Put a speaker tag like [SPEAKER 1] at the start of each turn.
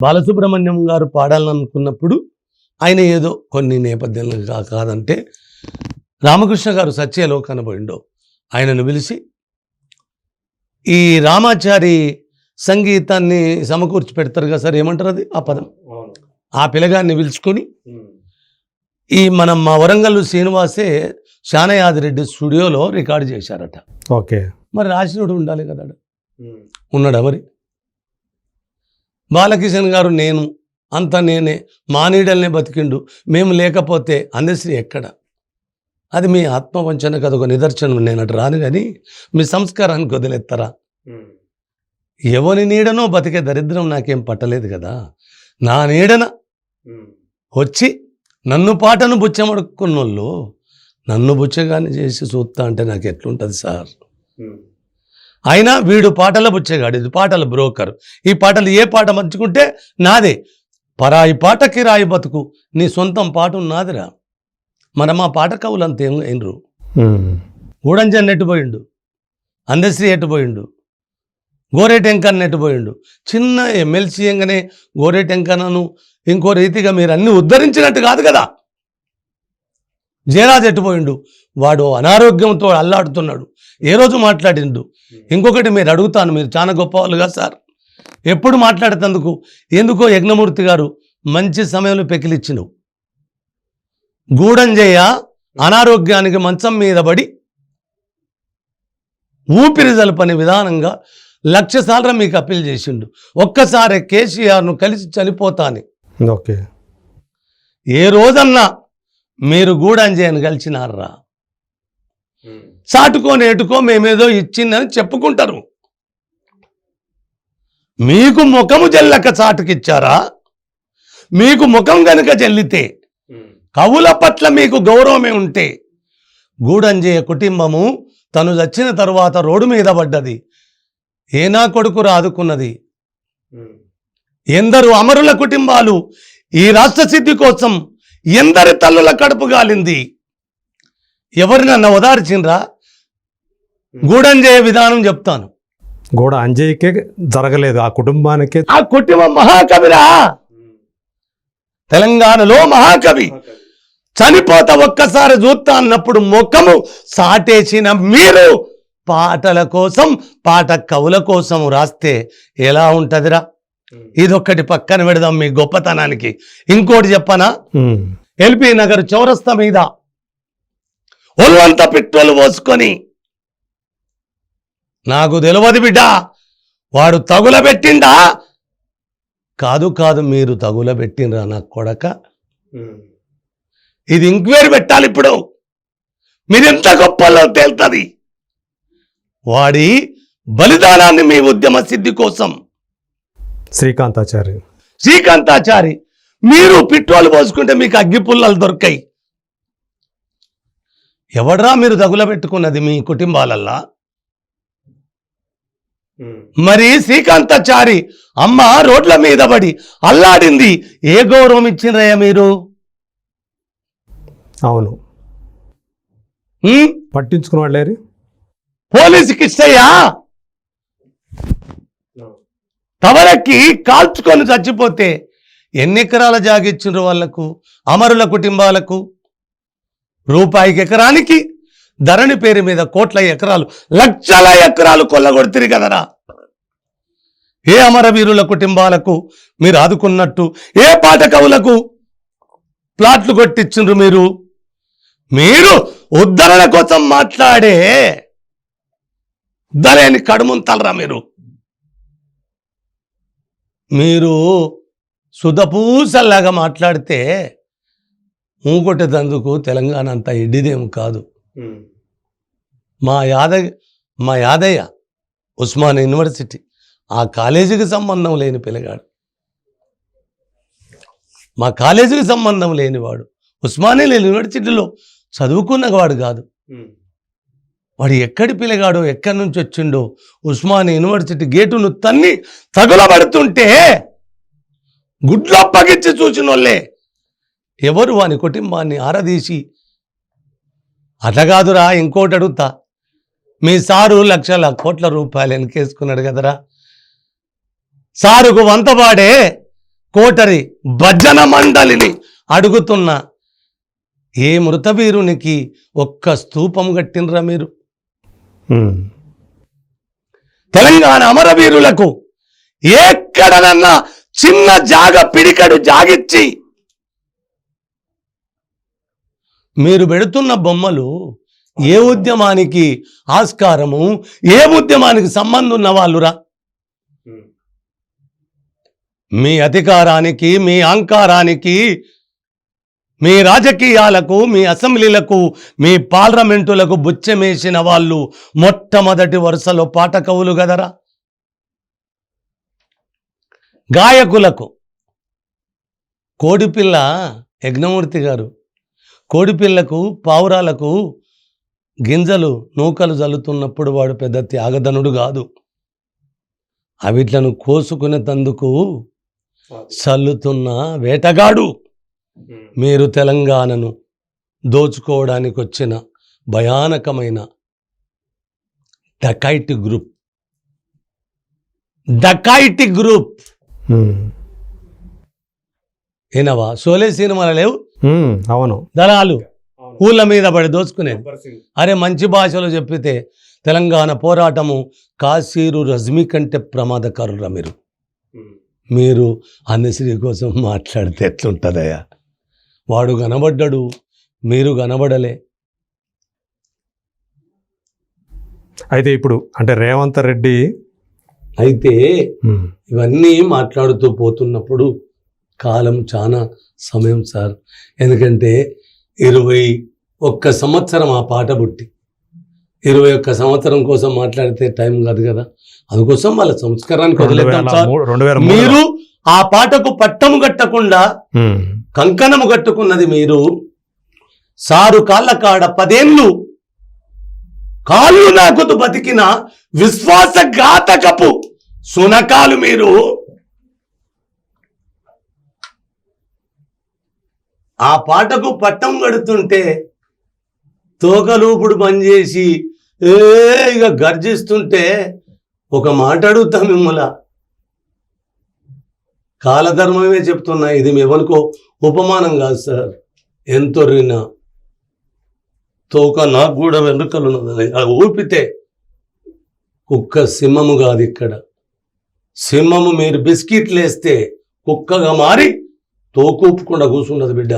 [SPEAKER 1] బాలసుబ్రహ్మణ్యం గారు పాడాలనుకున్నప్పుడు ఆయన ఏదో కొన్ని నేపథ్యాలు కా- కాదంటే రామకృష్ణ గారు సత్యలో కనబోయిండో ఆయనను పిలిచి ఈ రామాచారి సంగీతాన్ని సమకూర్చి పెడతారు కదా సార్ ఏమంటారు అది? ఆ పదం. ఆ పిల్లగాన్ని పిలుచుకొని ఈ మనం మా వరంగల్ శ్రీనివాసే శానయాదిరెడ్డి స్టూడియోలో రికార్డు చేశారట.
[SPEAKER 2] ఓకే.
[SPEAKER 1] మరి రాసినోడు ఉండాలి కదా. ఉన్నాడా మరి? బాలకిషన్ గారు నేను అంత నేనే మా నీడల్నే బతికిండు మేము లేకపోతే అందశ్రీ ఎక్కడ? అది మీ ఆత్మవంచనకు అదొక నిదర్శనం నేను అటు రాను కానీ మీ సంస్కారానికి వదిలేస్తారా ఎవరి నీడనో బతికే దరిద్రం నాకేం పట్టలేదు కదా? నా నీడన వచ్చి నన్ను పాటను బుచ్చమడుక్కున్నోళ్ళు నన్ను బుచ్చగాని చేసి చూస్తా అంటే నాకు ఎట్లుంటుంది సార్ అయినా వీడు పాటల బుచ్చేగాడు ఇది పాటల బ్రోకర్. ఈ పాటలు ఏ పాట మంచుకుంటే నాదే. పరాయి పాట కిరాయి బతుకు నీ సొంతం పాట నాదిరా. మన మా పాట కవులు అంత అయినరు గూడంజన్ ఎట్టుపోయిండు అందశ్రీ ఎట్టుపోయిండు గోరేటెంకన్ ఎట్టుపోయిండు చిన్న ఎమ్మెల్సీ ఎంగనే గోరేటెంకనను ఇంకో రీతిగా మీరు అన్ని ఉద్ధరించినట్టు కాదు కదా. జయరాజ్ ఎట్టుపోయిండు వాడు అనారోగ్యంతో అల్లాడుతున్నాడు. ఏ రోజు మాట్లాడిండు? ఇంకొకటి మీరు అడుగుతాను మీరు చాలా గొప్పవాళ్ళుగా సార్. ఎప్పుడు మాట్లాడేటందుకు? ఎందుకో యజ్ఞమూర్తి గారు మంచి సమయంలో పెకిలిచ్చినవు. గూడంజయ్య అనారోగ్యానికి మంచం మీద పడి ఊపిరి జలపని విధానంగా లక్ష సార్లు మీకు అప్పీల్ చేసిండు. ఒక్కసారి కేసీఆర్ను కలిసి చనిపోతాని.
[SPEAKER 2] ఓకే.
[SPEAKER 1] ఏ రోజన్నా మీరు గూడంజయ్యను కలిసినారా? చాటుకొని నేటుకో మేమేదో ఇచ్చిందని చెప్పుకుంటారు. మీకు ముఖము జల్లక చాటుకిచ్చారా? మీకు ముఖం గనుక జల్లితే కవుల పట్ల మీకు గౌరవమే ఉంటే గూడంజయ్య కుటుంబము తను చచ్చిన తరువాత రోడ్డు మీద పడ్డది. ఏనా కొడుకు రాదుకున్నది? ఎందరు అమరుల కుటుంబాలు ఈ రాష్ట్ర సిద్ధి కోసం ఎందరి తల్లుల కడుపు గాలింది? ఎవరినన్నా ఓదార్చిండ్రా? గూడంజయ్య విధానం చెప్తాను.
[SPEAKER 2] గోడ అంజయ్యకే జరగలేదు ఆ కుటుంబానికే.
[SPEAKER 1] ఆ కుటుంబం మహాకవిరా. తెలంగాణలో మహాకవి. చనిపోత ఒక్కసారి చూస్తా అన్నప్పుడు ముఖము సాటేసిన మీరు పాటల కోసం పాట కవుల కోసం రాస్తే ఎలా ఉంటదిరా? ఇదొక్కటి పక్కన పెడదాం మీ గొప్పతనానికి. ఇంకోటి చెప్పనా. ఎల్పి నగర్ చౌరస్తా మీద ఒళ్ళంతా పెట్రోల్ పోసుకొని. నాకు తెలియదు బిడ్డ వాడు తగులబెట్టిండా? కాదు కాదు మీరు తగులబెట్టిండ్రా నా కొడక? ఇది ఎంక్వైరీ పెట్టాలి ఇప్పుడు. మీరెంత గొప్పలో తేల్తుంది? వాడి బలిదానాన్ని మీ ఉద్యమ సిద్ధి కోసం.
[SPEAKER 2] శ్రీకాంతాచారి
[SPEAKER 1] శ్రీకాంతాచారి మీరు పెట్రోల్ పోసుకుంటే మీకు అగ్గి పుల్లలు దొరకాయి. ఎవడ్రా మీరు తగులబెట్టుకున్నది మీ కుటుంబాలల్లా? మరి శ్రీకాంతాచారి అమ్మ రోడ్ల మీద పడి అల్లాడింది. ఏ గౌరవం ఇచ్చిండ్రయ్యా మీరు?
[SPEAKER 2] అవును? పట్టించుకున్న వాళ్ళేరి
[SPEAKER 1] పోలీసుకి ఇస్తాయా? తవరకి కాల్చుకొని చచ్చిపోతే ఎన్ని ఎకరాల జాగిచ్చిండ్రు వాళ్ళకు అమరుల కుటుంబాలకు? రూపాయికి ఎకరానికి ధరణి పేరు మీద కోట్ల ఎకరాలు లక్షల ఎకరాలు కొల్లగొడుతుంది కదరా. ఏ అమరవీరుల కుటుంబాలకు మీరు ఆదుకున్నట్టు ఏ పాట కవులకు ప్లాట్లు కొట్టించిండ్రు మీరు? మీరు ఉద్ధరణ కోసం మాట్లాడే ఉద్ధలేని కడుముంతలరా మీరు. మీరు సుధపూసల్లాగా మాట్లాడితే ఊకొట్టేదందుకు తెలంగాణ అంతా ఎడ్డిదేం కాదు. మా యాదయ్య మా యాదయ్య ఉస్మాన్ యూనివర్సిటీ ఆ కాలేజీకి సంబంధం లేని పిల్లగాడు. మా కాలేజీకి సంబంధం లేనివాడు ఉస్మానియా యూనివర్సిటీలో చదువుకున్నవాడు కాదు. వాడు ఎక్కడి పిల్లగాడో ఎక్కడి నుంచి వచ్చిండో ఉస్మానియా యూనివర్సిటీ గేటును తన్ని తగులబడుతుంటే గుడ్లో పగిచ్చి చూసిన వాళ్ళే ఎవరు వాని కుటుంబాన్ని ఆరదీసి? అట్లగాదురా ఇంకోటి అడుగుతా. మీ సారు లక్షల కోట్ల రూపాయలు వెనకేసుకున్నాడు కదరా. సారుకు వంతపాడే కోటరి భజన మండలిని అడుగుతున్నా. ఏ మృతవీరునికి ఒక్క స్తూపం కట్టినరా మీరు. తెలంగాణ అమరవీరులకు ఎక్కడనన్నా చిన్న జాగ పిడికడు జాగిచ్చి మీరు పెడుతున్న బొమ్మలు ఏ ఉద్యమానికి ఆస్కారము ఏ ఉద్యమానికి సంబంధం ఉన్న వాళ్ళురా మీ అధికారానికి మీ అహంకారానికి మీ రాజకీయాలకు మీ అసెంబ్లీలకు మీ పార్లమెంటులకు బుచ్చమేసిన వాళ్ళు మొట్టమొదటి వరుసలో పాటకవులు గదరా గాయకులకు. కోడిపిల్ల యజ్ఞమూర్తి గారు. కోడిపిల్లకు పావురాలకు గింజలు నూకలు జల్లుతున్నప్పుడు వాడు పెద్ద త్యాగధనుడు కాదు. అవిట్లను కోసుకునేందుకు చల్లుతున్న వేటగాడు. మీరు తెలంగాణను దోచుకోవడానికి వచ్చిన భయానకమైన డకైట్ గ్రూప్. Dacoit group. ఏనవా సోలే సినిమాలు లేవు?
[SPEAKER 2] అవును.
[SPEAKER 1] దళాలు ఊళ్ళ మీద పడి దోచుకునేది అరే మంచి భాషలో చెప్పితే తెలంగాణ పోరాటము కాశీరు రజ్మీ కంటే ప్రమాదకరురా మీరు. మీరు అన్నశ్రీ కోసం మాట్లాడితే ఎట్లుంటుందయ్యా? వాడు కనబడ్డాడు మీరు కనబడలే
[SPEAKER 2] అయితే ఇప్పుడు అంటే రేవంత్ రెడ్డి
[SPEAKER 1] అయితే ఇవన్నీ మాట్లాడుతూ పోతున్నప్పుడు కాలం చాలా సమయం సార్. ఎందుకంటే ఇరవై ఒక్క సంవత్సరం ఆ పాట పుట్టి. ఇరవై ఒక్క సంవత్సరం కోసం మాట్లాడితే టైం కాదు కదా. అందుకోసం వాళ్ళ సంస్కారానికి వదిలేద్దాం సార్. మీరు ఆ పాటకు పట్టము కట్టకుండా కంకణము కట్టుకున్నది మీరు. సారు కాళ్ళ కాడ పదేళ్ళు కాళ్ళు నాకుతూ బతికిన విశ్వాసఘాతకపు సునకాలు మీరు. ఆ పాటకు పట్టం కడుతుంటే తోకలూపుడు పనిచేసి ఏ ఇక గర్జిస్తుంటే ఒక మాట అడుగుతా మిమ్మల కాలధర్మమే చెప్తున్నా ఇది ఎవరికో ఉపమానం కాదు సార్. ఎంతో రినా తోక నాకు కూడా వెనుకలు అది ఊపితే కుక్క సింహము కాదు ఇక్కడ. సింహము మీరు బిస్కెట్లు వేస్తే కుక్కగా మారి తోకూపకుండా కూర్చున్నది బిడ్డ.